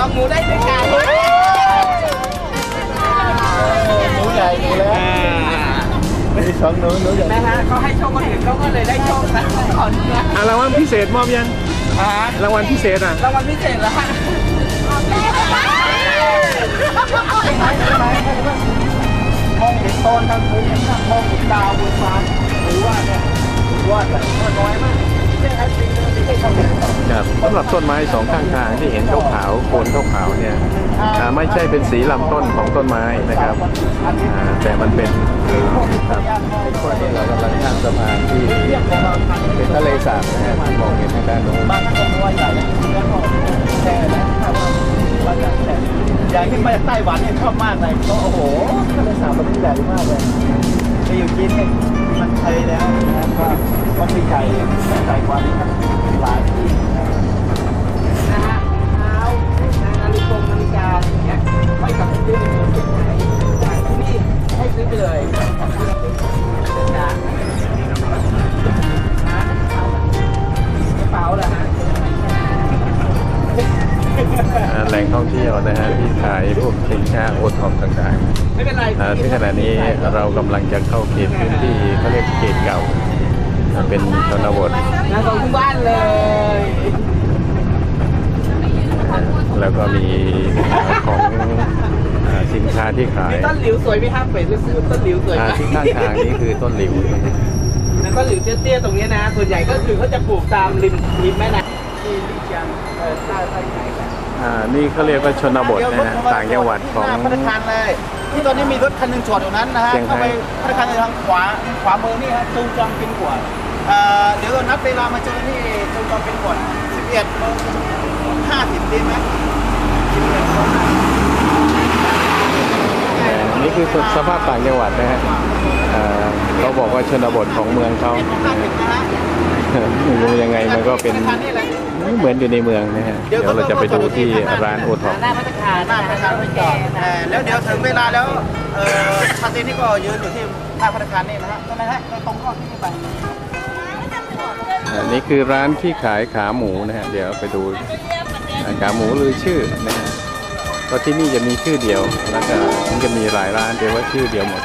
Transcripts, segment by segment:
สองหนูได้หนึ่งไก่หนูใหญ่หนูเล็กอ่ามีสองหนูหนูใหญ่นะฮะเขาให้โชคคนอื่นเขาก็เลยได้โชคนะขอเนื้ออะรางวัลพิเศษมอบยังอ่ารางวัลพิเศษอะรางวัลพิเศษแล้วฮะมองเห็นต้นทั้งพื้นทั้งมองเห็นดาวบนฟ้าหรือว่าเนี่ยหรือว่าแต่ว่าน้อยมากเนี่ยไอ้สิ่งนี้ที่ให้เขาเห็นต่อ ครับสำหรับต้นไม้สองข้างทางที่เห็นขาวๆโคนขาวๆเนี่ยไม่ใช่เป็นสีลำต้นของต้นไม้นะครับ แต่มันเป็นครับนนี้เรากำลังข้ามสะพานที่เป็นทะเลสาบนะฮะที่มองเห็นทางด้านโน้นบางท่านก็ว่าใหญ่แล้วก็แช่นะว่าจะแช่อย่างที่มาจากไต้หวันเนี่ยชอบมากเลยเขาโอ้โหทะเลสาบมันใหญ่มากเลยไปอยู่จีนเนี่ย มันเคยแล้วนะครับว่ามันไม่ใส่ใจกว่านี้ครับหลายที่นะครับ ที่ขายมีต้นหลิวสวยไหมครับเป็ดซื้อต้นหลิวสวยไหอ่ามที่ข้างทางนี้คือต้นหลิวแล้วต้นหลิวเตี้ยๆตรงเนี้ยนะส่วนใหญ่ก็คือเขาจะปลูกตามริมริมแม่น้ำที่ลิเจียงเออใต้ใต้ไหนกัน อ่านี่เขาเรียกว่าชนบทนะฮะต่างจังหวัดของหน้าพัฒคารเลยที่ตอนนี้มีรถคันหนึ่งจอดอยู่นั้นนะฮะเชียงไฮ้เข้าไปพัฒคารในทางขวาขวามือนี่ฮะจงจอมปินกวดเอ่อเดี๋ยวเรานัดเวลามาเจอกันที่จงจอมปินกวด11โมง50ดีไหมอัน นี้คือสภาพต่างจังหวัดนะฮะอ่าเขาบอกว่าชนบทของเมืองเขา50นะฮะไม่รู้ยังไงมันก็เป็นเหมือนอยู่ในเมืองนะฮะ เดี๋ยวเราจะไปดูที่ร้านโอท็อปหน้าพัฒคารหน้าพัฒคารไม่จอดเอ่อแล้วเดี๋ยวถึงเวลาแล้วเอ่อชาตินี่ก็ยืนอยู่ที่หน้าพัฒคารนี่นะฮะตรงนั้นฮะตรงเข้าที่นี่ไปอันนี้คือร้านที่ขายขาหมูนะฮะ เดี๋ยวไปดูอ่าขาหมูลือชื่อนะฮะ ก็ที่นี่จะมีชื่อเดียว แล้วก็มันจะมีหลายร้านแต่ว่าชื่อเดียวหมด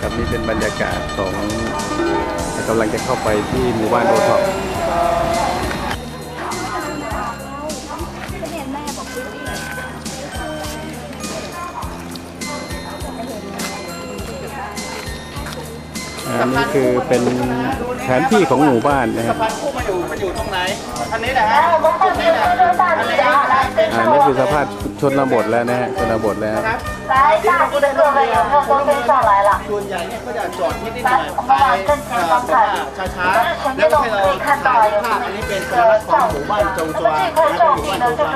ครับนี่เป็นบรรยากาศของกำลังจะเข้าไปที่หมู่บ้านโอท็อป นี้คือเป็นแผนที่ของหมู่บ้านนะฮะสะพานคู่มาอยู่มันอยู่ตรงไหนอันนี้นะฮะจุดนี้นะอันนี้นะเป็นอันนี้คือสภาพชนบทแล้วนะฮะชนบทแล้วครับ 来，大批的各位游客都跟上来了。 ส่วนใหญ่เนี่ยก็จะจอดที่นี่หน่อยไปเอ่อแบบว่าช้าๆ แล้วก็ให้เราถ่ายภาพอันนี้เป็นสัญลักษณ์ของหมู่บ้านจงจวางนะครับหมู่บ้านจงจวาง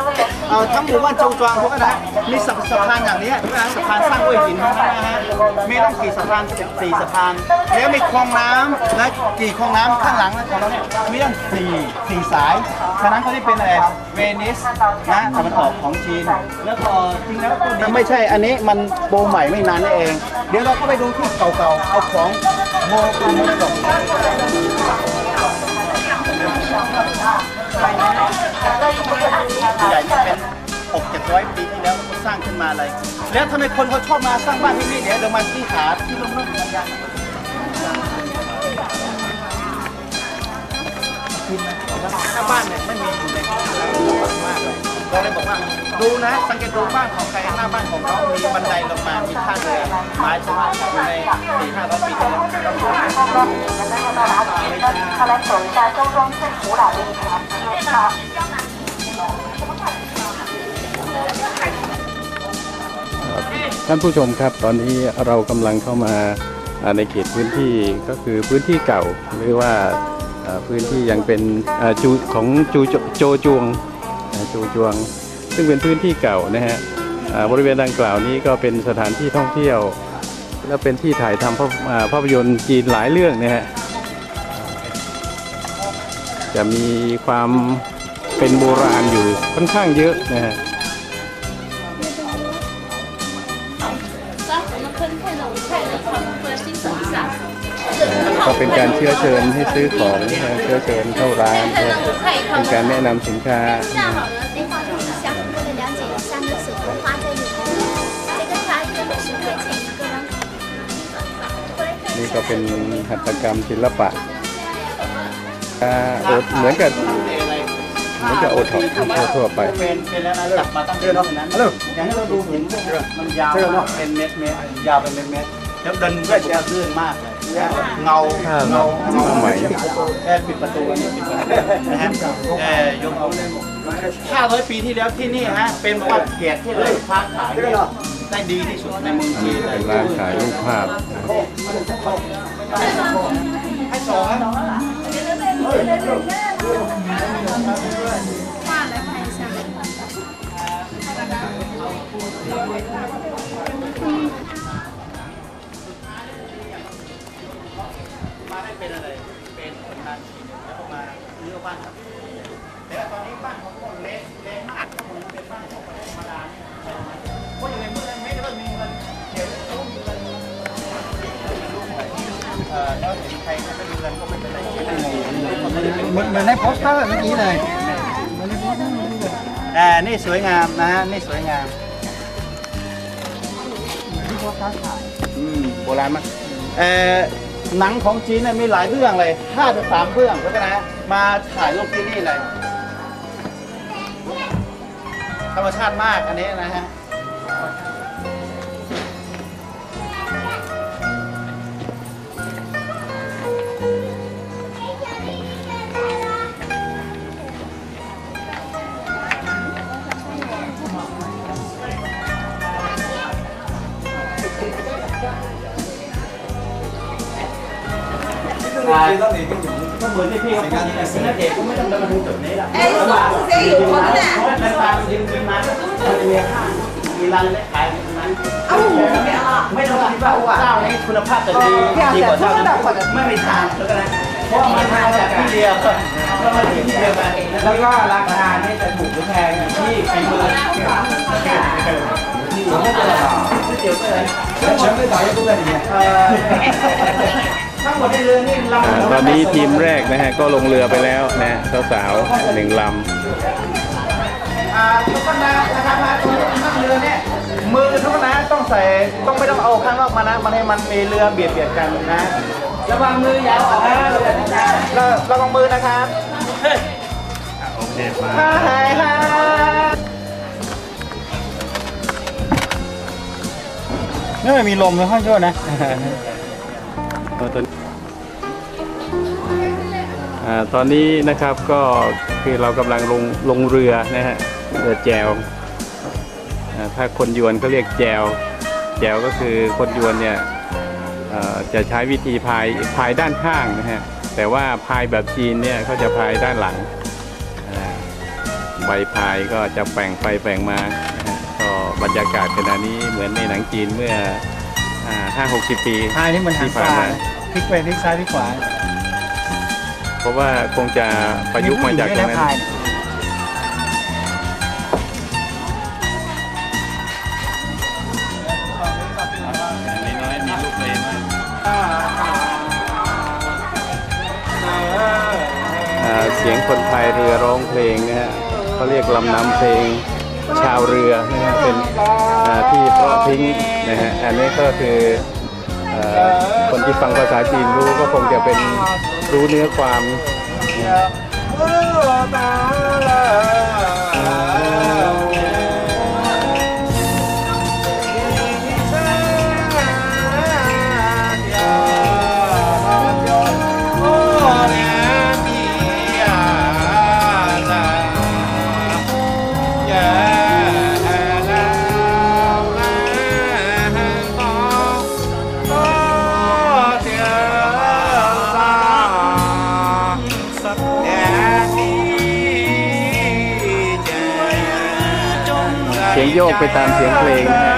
เอ่อทั้งหมู่บ้านจงจวางพวกนะมีสะสะพานอย่างนี้นะสะพานสร้างด้วยหินทั้งนั้นนะฮะมีต้องกี่สะพานสี่สะพาน แล้วมีคลองน้ำนะกี่คลองน้ำข้างหลังนะของเราเนี่ยมีตั้งสี่สี่สายฉะนั้นเขาที่เป็นอะไรเวนิสนะตะวันออกของจีน แล้วก็จริงแล้วก็ดีไม่ใช่อันนี้ มันโบใหม่ไม่นานนี่เอง เดี๋ยวเราก็ไปดูที่เก่าๆ เอาของโมกุโมกใหญ่จะเป็นหกเจ็ดร้อยปีที่แล้วเขาสร้างขึ้นมาเลยแล้วทำไมคนเขาชอบมาสร้างบ้านที่นี่เดี๋ยวเรามาที่หาที่ร่มๆกันยังถ้าบ้านเนี่ยไม่มีอยู่ในลำกมากเลย เราเลยบอกว่าดูนะ สังเกตดูบ้านของใครหน้าบ้านของน้ามีบันไดลงมา มีท่าเรือหมายถึงว่อยู่ในสี่ห้าร้อยปีที่แล้วเราพูดถึงเรื่องนี้กันได้ตลอดเลยนะคะและสนใจก็ร่วมเส้นหูหลาเลยนะคะท่านผู้ชมครับตอนนี้เรากำลังเข้ามาในเขตพื้นที่ก็คือพื้นที่เก่าหรือว่าพื้นที่ยังเป็นของจูโจจวง จูจวง ซึ่งเป็นพื้นที่เก่านะฮะบริเวณดังกล่าวนี้ก็เป็นสถานที่ท่องเที่ยว และเป็นที่ถ่ายทำภาพอ่าภาพยนตร์จีนหลายเรื่องนะฮะจะมีความเป็นโบราณอยู่ค่อนข้างเยอะนะฮะ ก็เป็นการเชื้อเชิญให้ซื้อของเชื้อเชิญเข้าร้านเป็นการแนะนำสินค้านี่ก็เป็นหัตถกรรมศิลปะอดเหมือนกับเหมือนกับโอทอปทั่วไป เป็นเป็นแล้วนลิกมาตั้งเดือนแล้วนั้นอย่างที่เราดูเห็นมันยาวเป็นเม็ดเม็ดยาวเป็นเม็ดเม็ดแล้วเดินด้วยจะลื่อนมากเลย เงาเงาใหม่แอบปิดประตูนี่ระตูนะแค่ยกเอาเลยห้าร้อยปีที่แล้วที่นี่ฮะเป็นประวัติเกียรติที่เลยค้าขายได้ดีที่สุดในเมืองที่เลยร้านขายรูปภาพให้สอนว่ มาได้เป็นอะไร เป็นคนงานจีนแล้วก็มาเลือกบ้านครับแต่ตอนนี้บ้านของคนเละเละมากเหมือนเป็นบ้านของคนธรรมดาเนี่ยเพราะอยู่ในเมืองไม่ได้ว่ามีเงินเดี๋ยวต้องมีเงินเอ่อแล้วเห็นใครไม่มีเงินก็ไม่เป็นไรเหมือนเหมือนในโปสเตอร์เมื่อกี้เลยอ่านี่สวยงามนะฮะนี่สวยงามอืมโบราณมากเอ่อ หนังของจีนเนี่ยมีหลายเรื่องเลยห้าถึงสามเรื่องแล้วก็นะ มาถ่ายรูปที่นี่เลย ธรรมชาติมากอันนี้นะฮะ ก็เหมือนที่พี่เขาพูดนี่แหละเป็กก็ไม่ต้องเดินมาถึงจุดนี้ละเอ้ยเสียอยู่คนน่ะเพราะว่าในตามันยืนยืนมาแล้วมันจะมีห้ามีร้านเล็กขายในนั้นเอ้าไม่ต้องคิดว่าเจ้านี้คุณภาพจะดีดีกว่าเจ้าอื่นไม่มีทางแล้วกันนะเพราะมันมาจากที่เดียวก็มาที่เดียวกันแล้วก็ราคานี่จะถูกหรือแพงที่ฝีมือผมไม่เป็นไรหรอกเดี๋ยวเลยแล้วฉันไม่ต่อยทุกคนอย่างเงี้ยเอ่อ ทั้งหมดในเรือนี่เราอ่าตอนนี้ทีมแรกนะฮะก็ลงเรือไปแล้วนะสาวๆหนึ่งลอ่าทุกคนนะนะครับมาตรงนี้นั่งเรือเนี่ยมือทุกคนนะต้องใส่ต้องไม่ต้องเอาข้างนอกมานะมันให้มันมีเรือเบียดเบียดกันนะระวังมือยาวออกนะเราระวังมือนะครับำโอเคมาฮ่าฮ่าฮ่านี่มีลมในห้องด้วยนะ ตอนอ่าตอนนี้นะครับก็คือเรากำลังลงลงเรือนะฮะเรือแจวอ่าถ้าคนยวนเขาเรียกแจว แจวก็คือคนยวนเนี่ยเอ่อจะใช้วิธีพายพายด้านข้างนะฮะแต่ว่าพายแบบจีนเนี่ยเขาจะพายด้านหลังอ่าใบพายก็จะแปว่งไปแปว่งมานะฮะก็บรรยากาศขณะนี้เหมือนในหนังจีนเมื่อห้าหกสิบปีพายนี่มันหันที่ผ่านปลามาพ ลิกไปพลิกซ้ายพลิกขวาเพราะว่าคงจะประยุกต์มาจากตรงนั้นพายอ่าเสียงคนพายเรือร้องเพลงนะฮะเขาเรียกลำนำเพลงชาวเรือนะฮะเป็นอ่าที่เพราะพริ้งนะฮะอันนี้ก็คือเอ่อ คนที่ฟังภาษาจีนรู้ก็คงจะเป็นรู้เนื้อความ โยกไปตามเสียงเพลงนะฮะ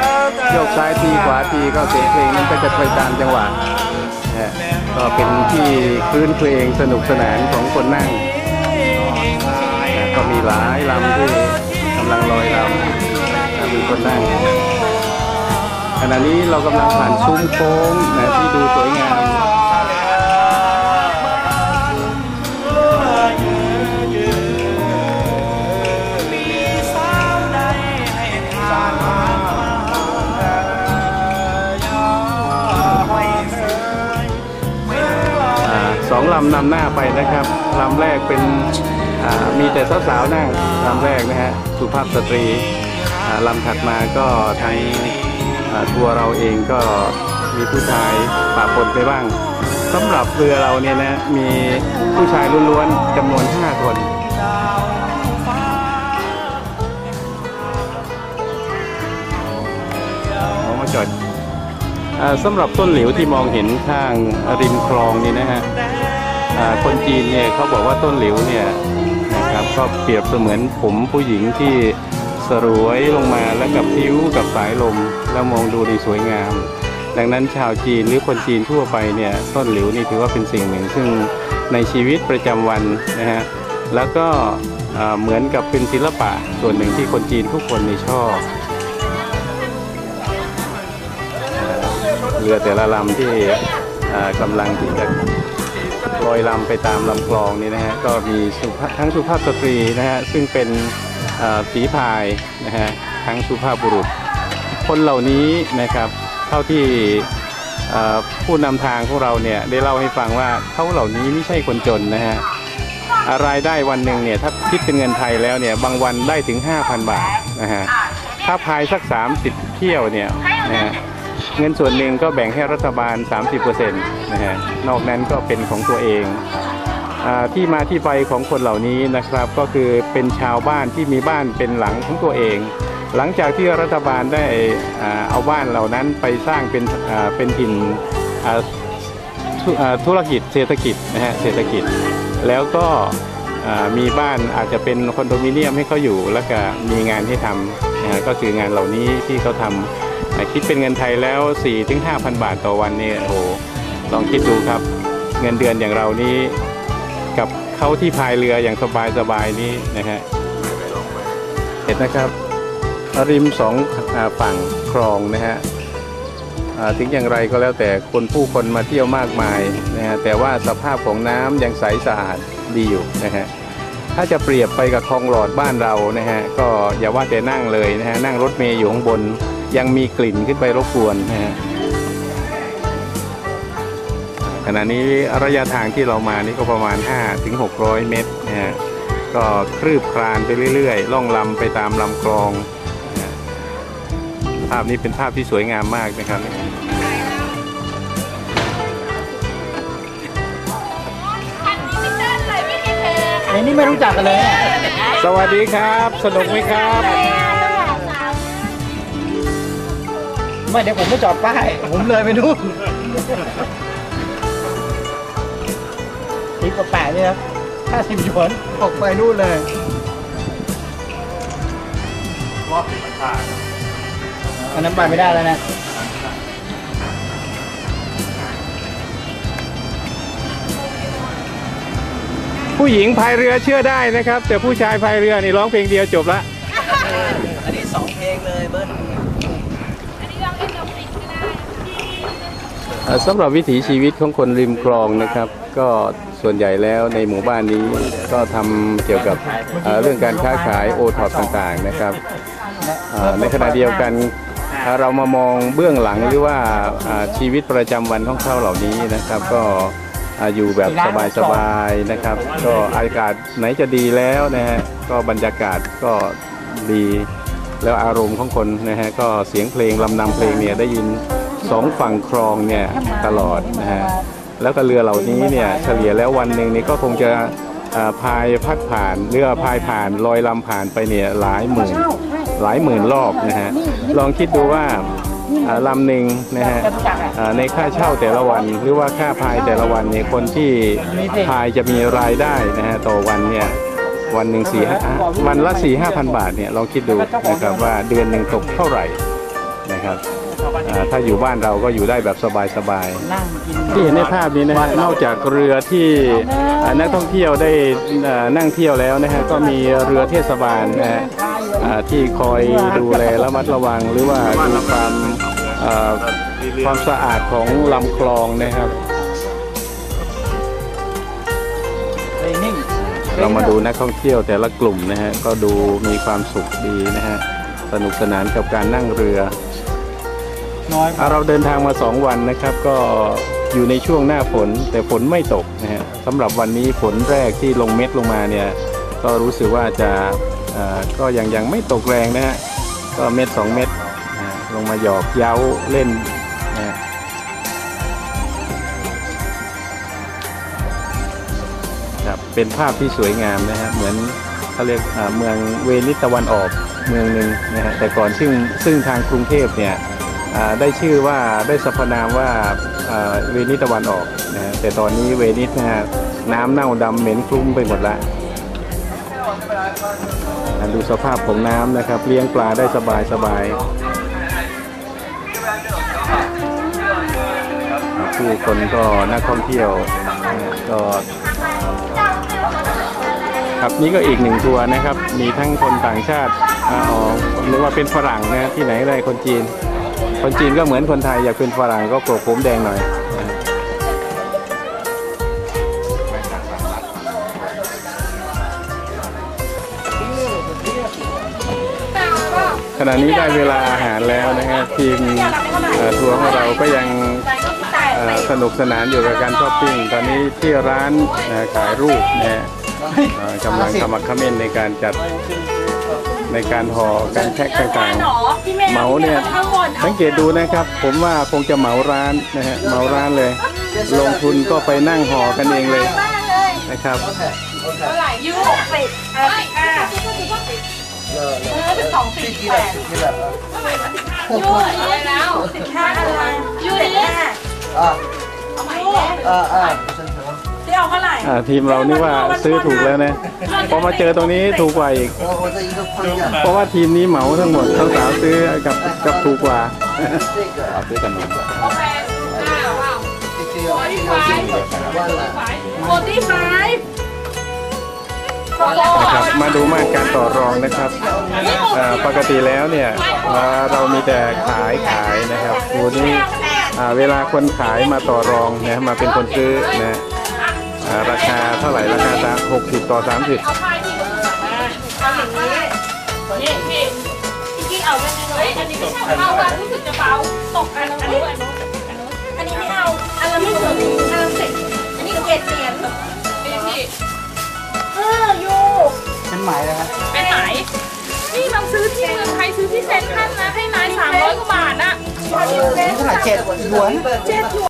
โยกซ้ายทีขวาทีก็เสียงเพลงนั้นก็จะไปตามจังหวะนะฮะก็เป็นที่คลื่นเพลงสนุกสนานของคนนั่งนะก็มีหลายลำที่กำลังลอยลำอ่ามีคนนั่งขณะนี้เรากำลังผ่านซุ้มโค้งนะที่ดูสวยำนำหน้าไปนะครับลำแรกเป็นมีแต่สาวๆนั่งลำแรกนะฮะสุภาพสตรีอ่าลำถัดมาก็ทางทัวร์เราเองก็มีผู้ชายปะปนไปบ้างสำหรับเรือเราเนี่ยนะมีผู้ชายล้วนๆจำนวน 5 คนเอามาจอดสำหรับต้นหลิวที่มองเห็นข้างริมคลองนี่นะฮะ คนจีนเนี่ยเขาบอกว่าต้นหลิวเนี่ยนะครับก็เปรียบเสมือนผมผู้หญิงที่สรวยลงมาแล้วกับผิวกับสายลมแล้วมองดูในสวยงาม ดังนั้นชาวจีนหรือคนจีนทั่วไปเนี่ยต้นหลิวนี่ถือว่าเป็นสิ่งหนึ่ง ซึ่งในชีวิตประจำวันนะฮะแล้วก็เหมือนกับเป็นศิลปะส่วนหนึ่งที่คนจีนทุกคนนี่ชอบเรือแต่ละลำที่กำลังที่จะ ลอยลำไปตามลำคลองนี่นะฮะก็มีทั้งสุภาพสตรีนะฮะซึ่งเป็นอ่าฝีพายนะฮะทั้งสุภาพบุรุษ คนเหล่านี้นะครับเท่าที่ผู้นำทางของเราเนี่ยได้เล่าให้ฟังว่าเขาเหล่านี้ไม่ใช่คนจนนะฮะรายได้วันหนึ่งเนี่ยถ้าคิดเป็นเงินไทยแล้วเนี่ยบางวันได้ถึง 5,000 บาทนะฮะถ้าพายสัก 30 เที่ยวเนี่ยนะฮะ เงินส่วนหนึ่งก็แบ่งให้รัฐบาล 30%นะฮะนอกนั้นก็เป็นของตัวเองอที่มาที่ไปของคนเหล่านี้นะครับ ก็คือเป็นชาวบ้านที่มีบ้านเป็นหลังของตัวเอง หลังจากที่รัฐบาลได้เอาบ้านเหล่านั้นไปสร้างเป็นเป็นถิ่นอ่าธุรกิจเศรษฐกิจนะฮะเศรษฐกิจ แล้วก็มีบ้านอาจจะเป็นคอนโดมิเนียมให้เขาอยู่ แล้วก็มีงานให้ทำนะฮะก็คืองานเหล่านี้ที่เขาทำ คิดเป็นเงินไทยแล้ว 4-5ถึง5,000 บาทต่อวันเนี่ยโอ้โหลองคิดดูครับ เงินเดือนอย่างเรานี้ กับเขาที่พายเรืออย่างสบายๆนี้นะฮะเห็นนะครับริมสองฝั่งคลองนะฮะถึงอย่างไรก็แล้วแต่คนผู้คนมาเที่ยวมากมายนะฮะแต่ว่าสภาพของน้ำยังใสสะอาดดีอยู่นะฮะถ้าจะเปรียบไปกับคลองหลอดบ้านเรานะฮะก็อย่าว่าแต่นั่งเลยนะฮะนั่งรถเมย์อยู่ข้างบน ยังมีกลิ่นขึ้นไปรบกวนนะฮะขณะนี้ระยะทางที่เรามานี่ก็ประมาณ5ถึง600 เมตรนะฮะก็คลืบคลานไปเรื่อยๆ ล่องลำไปตามลำคลองนะฮะภาพนี้เป็นภาพที่สวยงามมากนะครับไอ้นี่ไม่รู้จักกันเลย สวัสดีครับ สนุกไหมครับ ไม่เดี๋ยวผมไม่จอดป้าย ผมเลยไปนู่นทิปกแปะเนี่ยครับห้าสิบหยวนออกไปนู่นเลยอันนั้นไปไม่ได้แล้วนะผู้หญิงพายเรือเชื่อได้นะครับ แต่ผู้ชายพายเรือนี่ร้องเพลงเดียวจบละอันนี้สองเพลงเลยเบิ้ล สำหรับวิถีชีวิตของคนริมคลองนะครับ ก็ส่วนใหญ่แล้วในหมู่บ้านนี้ก็ทำเกี่ยวกับเรื่องการค้าขายโอท็อปต่างๆนะครับในขณะเดียวกันเรามามองเบื้องหลังหรือว่าชีวิตประจำวันของเขาเหล่านี้นะครับ ก็อ่าอยู่แบบสบายๆนะครับ ก็อากาศไหนจะดีแล้วนะฮะก็บรรยากาศก็ดีแล้วอารมณ์ของคนนะฮะก็เสียงเพลงลำนำเพลงเนี่ยได้ยิน สองฝั่งคลองเนี่ยตลอดนะฮะแล้วก็เรือเหล่านี้เนี่ยเฉลี่ยแล้ววันหนึ่งนี่ก็คงจะพายพัดผ่านเรือพายผ่านลอยลำผ่านไปเนี่ยหลายหมื่นหลายหมื่นรอบนะฮะลองคิดดูว่าลำหนึ่งนะฮะในค่าเช่าแต่ละวันหรือว่าค่าพายแต่ละวันเนี่ยคนที่พายจะมีรายได้นะฮะต่อวันเนี่ยวันหนึ่งสี่ห้าวันละสี่ห้าพันบาทเนี่ยลองคิดดูนะครับว่าเดือนหนึ่งตกเท่าไหร่นะครับ อ่าถ้าอยู่บ้านเราก็อยู่ได้แบบสบายๆ นั่งกิน ที่เห็นในภาพนี้นะฮะนอกจากเรือที่อ่านักท่องเที่ยวได้อ่านั่งเที่ยวแล้วนะฮะก็มีเรือเทศบาลนะฮะอ่าที่คอยดูแลระมัดระวังหรือว่าดูความอ่าความสะอาดของลำคลองนะครับเฮ้ยนิ่งเรามาดูนักท่องเที่ยวแต่ละกลุ่มนะฮะก็ดูมีความสุขดีนะฮะสนุกสนานกับการนั่งเรือ น้อยเราเดินทางมา 2 วันนะครับ ก็อยู่ในช่วงหน้าฝนแต่ฝนไม่ตกนะฮะสำหรับวันนี้ฝนแรกที่ลงเม็ดลงมาเนี่ยก็รู้สึกว่าจะก็ยังยังไม่ตกแรงนะฮะก็เม็ดสองเม็ดลงมาหยอกเย้าเล่นนะฮะเป็นภาพที่สวยงามนะฮะเหมือนเขาเรียกอ่าเมืองเวนิสตะวันออกเมืองหนึ่งนะฮะแต่ก่อนซึ่งซึ่งทางกรุงเทพเนี่ย ได้ชื่อว่าได้สรรพนามว่าเวนิสตะวันออกนะแต่ตอนนี้เวนิสนะฮะน้ำเน่าดำเหม็นคลุ้งไปหมดละดูสภาพของน้ำนะครับ เลี้ยงปลาได้สบายสบายผู้คนก็นักท่องเที่ยวก็ครับนี่ก็อีกหนึ่งทัวร์นะครับ มีทั้งคนต่างชาติอ่าอ๋อหรือว่าเป็นฝรั่งนะที่ไหนได้คนจีน คนจีนก็เหมือนคนไทยอยากเป็นฝรั่งก็โกรกผมแดงหน่อยขณะนี้ได้เวลาอาหารแล้วนะฮะทีมทัวร์ของเราก็ยังสนุกสนานอยู่กับการช้อปปิ้งตอนนี้ที่ร้านขายรูปนะฮะกำลังขมักขม้นในการจัดในการห่อการแพ็คต่างๆ เหมาเนี่ยสังเกตดูนะครับ ผมว่าคงจะเหมาร้านนะฮะเหมาร้านเลย ลงทุนก็ไปนั่งห่อกันเองเลยนะครับยูหกสิบอะสิบห้าเออเป็นสองสิบแปดยูอะไรแล้วสิบห้าอะไรยูนี่อ่าเอาใหม่อ่า ได้เอาเท่าไหร่ทีมเรานี่ว่าซื้อถูกแล้วนะพอมาเจอตรงนี้ถูกกว่าอีกเพราะว่าทีมนี้เหมาทั้งหมดทั้งสาวซื้อกับกับถูกกว่า เอาซื้อกันหนึ่งโอเคห้าเปล่าโฟตี้ไฟว์โฟตี้ไฟว์นะครับมาดูมาตรการต่อรองนะครับอ่าปกติแล้วเนี่ยอ่าเรามีแต่ขายขายนะครับวันนี้อ่าเวลาคนขายมาต่อรองนะมาเป็นคนซื้อนะ อ่าราคาเท่าไหร่ราคาตาม60ต่อ30เอาพายที่มือเอาอย่างนี้นี่พี่พี่กี้เอาแบบนี้เลยอันนี้ไม่ใช่เอาอะรู้สึกจะเบาตกอันอันนี้อันนู้นอันนี้ไม่เอาอันละไม่ถึงอันละสิบอันนี้เจ็ดเหรียญนี่พี่เออยูฉันหมายแล้วครับไปไหนนี่เราซื้อที่เมืองไทยซื้อที่เซ็นทรัลนะให้นายสามร้อยกว่าบาทนะเท่าไหร่เจ็ดหยวนเจ็ดหยวน